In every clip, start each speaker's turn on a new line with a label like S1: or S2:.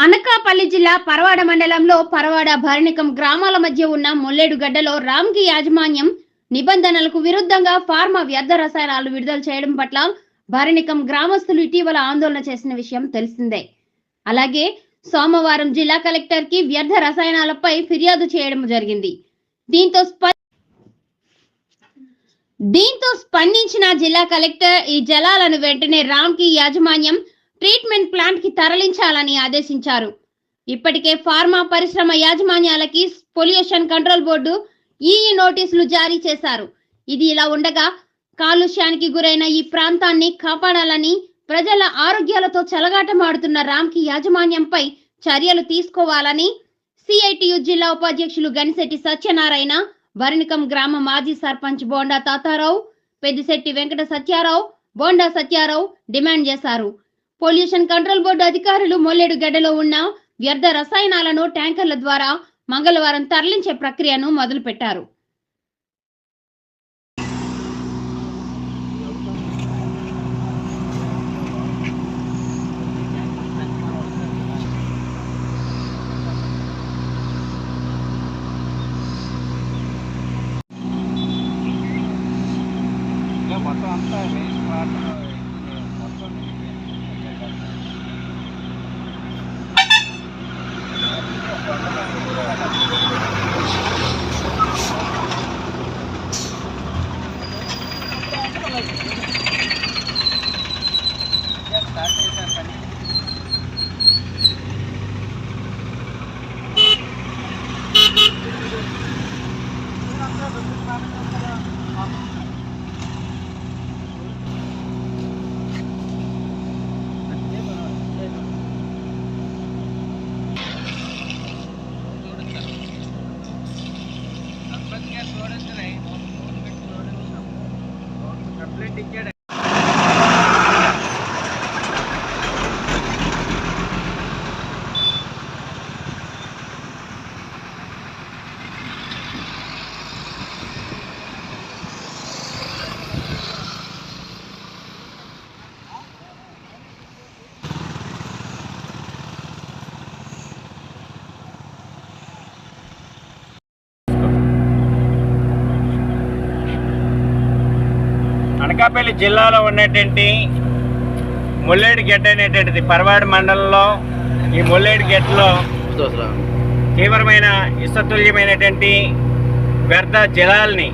S1: అనకాపల్లి జిల్లా పరవాడ మండలంలో పరవాడ భరణికం గ్రామాల మధ్య ఉన్న మొల్లేడుగడ్డలో రామ్కి యాజమాన్యం నిబంధనలకు విరుద్ధంగా ఫార్మా వ్యర్థ రసాయనాలు విడుదల చేయడం పట్ల భరణికం గ్రామస్తులు ఇటీవల ఆందోళన చేసిన విషయం తెలిసిందే. అలాగే సోమవారం జిల్లా కలెక్టర్కి వ్యర్థ రసాయనాలపై ఫిర్యాదు చేయడం జరిగింది. దీంతో స్ప- దీంతో స్పందించిన జిల్లా కలెక్టర్ ఈ జలాలను వెంటనే రామ్కి యాజమాన్యం ట్రీట్మెంట్ ప్లాంట్కి తరలించాలని ఆదేశించారు. ఇప్పటికే ఫార్మా పరిశ్రమ యాజమాన్యాలకి పొల్యూషన్ కంట్రోల్ బోర్డు ఈ నోటీసులు జారీ చేశారు. ఇది ఇలా ఉండగా కాలుష్యానికి గురైన ఈ ప్రాంతాన్ని కాపాడాలని ప్రజల ఆరోగ్యాలతో చెలగాటమాడుతున్న రామ్కి యాజమాన్యంపై చర్యలు తీసుకోవాలని సిఐటియు జిల్లా ఉపాధ్యక్షులు గనిశెట్టి సత్యనారాయణ భరణికం గ్రామ మాజీ సర్పంచ్ బోండా తాతారావు పెద్దిశెట్టి వెంకట సత్యారావు బోండా సత్యారావు డిమాండ్ చేశారు. పొల్యూషన్ కంట్రోల్ బోర్డు అధికారులు మొల్లేడు గడ్డలో ఉన్న వ్యర్థ రసాయనాలను ట్యాంకర్ల ద్వారా మంగళవారం తరలించే ప్రక్రియను మొదలుపెట్టారు.
S2: మొత్తం అంతా waste water. Thank you. Ticket Anakapalli జిల్లాలో ఉన్నటువంటి ముల్లేడు గెడ్డ అనేటువంటిది పరవాడి మండలంలో ఈ ముల్లేడు గెడ్డలో తీవ్రమైన ఇసతుల్యమైనటువంటి వ్యర్థ జలాల్ని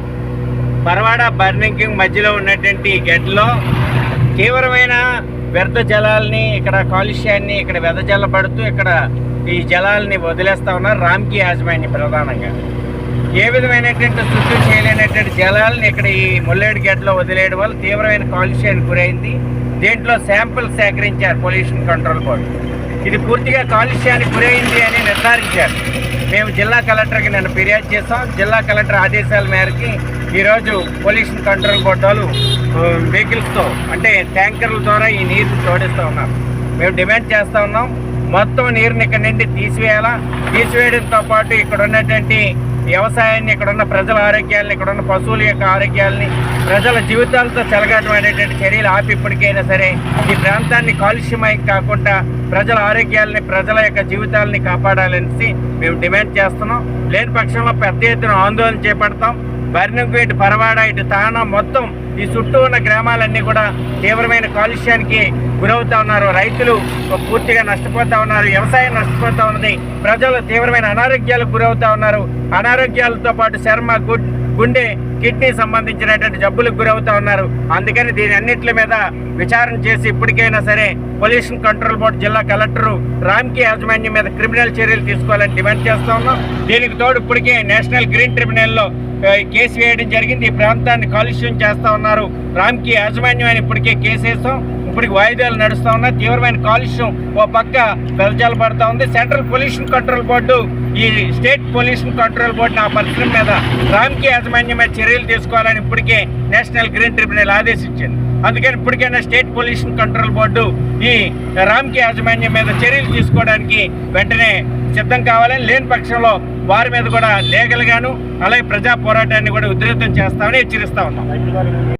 S2: పరవాడ బర్నింగ్ మధ్యలో ఉన్నటువంటి ఈ గెడ్డలో తీవ్రమైన వ్యర్థ జలాల్ని ఇక్కడ కాలుష్యాన్ని ఇక్కడ వెదజల్లబడుతూ ఇక్కడ ఈ జలాల్ని వదిలేస్తా ఉన్నారు రామ్కి యాజమాన్యం ప్రధానంగా. ఏ విధమైనటువంటి శుద్ధి చేయలేనటువంటి జలాలను ఇక్కడ ఈ ముల్లేడు గడ్డలో వదిలేయడం వల్ల తీవ్రమైన కాలుష్యానికి గురైంది. దీంట్లో శాంపుల్ సేకరించారు పొల్యూషన్ కంట్రోల్ బోర్డు. ఇది పూర్తిగా కాలుష్యానికి గురైంది అని నిర్ధారించారు. మేము జిల్లా కలెక్టర్కి నేను ఫిర్యాదు చేసాం జిల్లా కలెక్టర్ ఆదేశాల మేరకి ఈరోజు పొల్యూషన్ కంట్రోల్ బోర్డు వాళ్ళు వెహికల్స్తో అంటే ట్యాంకర్ల ద్వారా ఈ నీరు తోడిస్తూ ఉన్నారు. మేము డిమాండ్ చేస్తూ ఉన్నాం. మొత్తం నీరుని ఇక్కడ నుండి తీసివేయాలా? తీసివేయడంతో పాటు ఇక్కడ ఉన్నటువంటి వ్యవసాయాన్ని ఇక్కడున్న ప్రజల ఆరోగ్యాలను ఇక్కడున్న పశువుల యొక్క ఆరోగ్యాలని ప్రజల జీవితాలతో చెలగాటమైనటువంటి చర్యలు ఆపి ఇప్పటికైనా సరే ఈ ప్రాంతాన్ని కాలుష్యమయం కాకుండా ప్రజల ఆరోగ్యాలని ప్రజల యొక్క జీవితాలని కాపాడాలనేసి మేము డిమాండ్ చేస్తున్నాం. లేని పక్షంలో పెద్ద ఎత్తున ఆందోళన చేపడతాం. బరినంకు ఇటు పరవాడ ఇటు తానా మొత్తం ఈ చుట్టూ ఉన్న గ్రామాలన్నీ కూడా తీవ్రమైన కాలుష్యానికి గురవుతా ఉన్నారు. రైతులు పూర్తిగా నష్టపోతా ఉన్నారు. వ్యవసాయం నష్టపోతా ఉన్నది. ప్రజలు తీవ్రమైన అనారోగ్యాలకు గురవుతా ఉన్నారు. అనారోగ్యాలతో పాటు చర్మ గుడ్ గుండె కిడ్నీ సంబంధించినటువంటి జబ్బులకు గురవుతా ఉన్నారు. అందుకని దీని అన్నింటి మీద విచారణ చేసి ఇప్పటికైనా సరే పొల్యూషన్ కంట్రోల్ బోర్డు జిల్లా కలెక్టరు రామ్కి యాజమాన్యం మీద క్రిమినల్ చర్యలు తీసుకోవాలని డిమాండ్ చేస్తా ఉన్నాం. దీనికి తోడు ఇప్పటికే నేషనల్ గ్రీన్ ట్రిబ్యునల్లో కేసు వేయడం జరిగింది. ఈ ప్రాంతాన్ని కాలుష్యం చేస్తూ ఉన్నారు. రామ్కి యాజమాన్యం అని ఇప్పటికే కేసు వేస్తాం. ఇప్పటికి వాయిదాలు నడుస్తూ ఉన్నాయి. తీవ్రమైన కాలుష్యం ఓ పక్క వెదజాలు పడతా ఉంది. సెంట్రల్ పొల్యూషన్ కంట్రోల్ బోర్డు ఈ స్టేట్ పొల్యూషన్ కంట్రోల్ బోర్డు నా పరిశ్రమ మీద రామ్కి యాజమాన్యం మీద చర్యలు తీసుకోవాలని ఇప్పటికే నేషనల్ గ్రీన్ ట్రిబ్యునల్ ఆదేశించింది. అందుకని ఇప్పటికైనా స్టేట్ పొల్యూషన్ కంట్రోల్ బోర్డు ఈ రామ్కి యాజమాన్యం మీద చర్యలు తీసుకోవడానికి వెంటనే సిద్ధం కావాలని లేని పక్షంలో వారి మీద కూడా లీగల్ గాను అలాగే ప్రజా పోరాటాన్ని కూడా ఉధృతం చేస్తామని హెచ్చరిస్తా ఉన్నాం.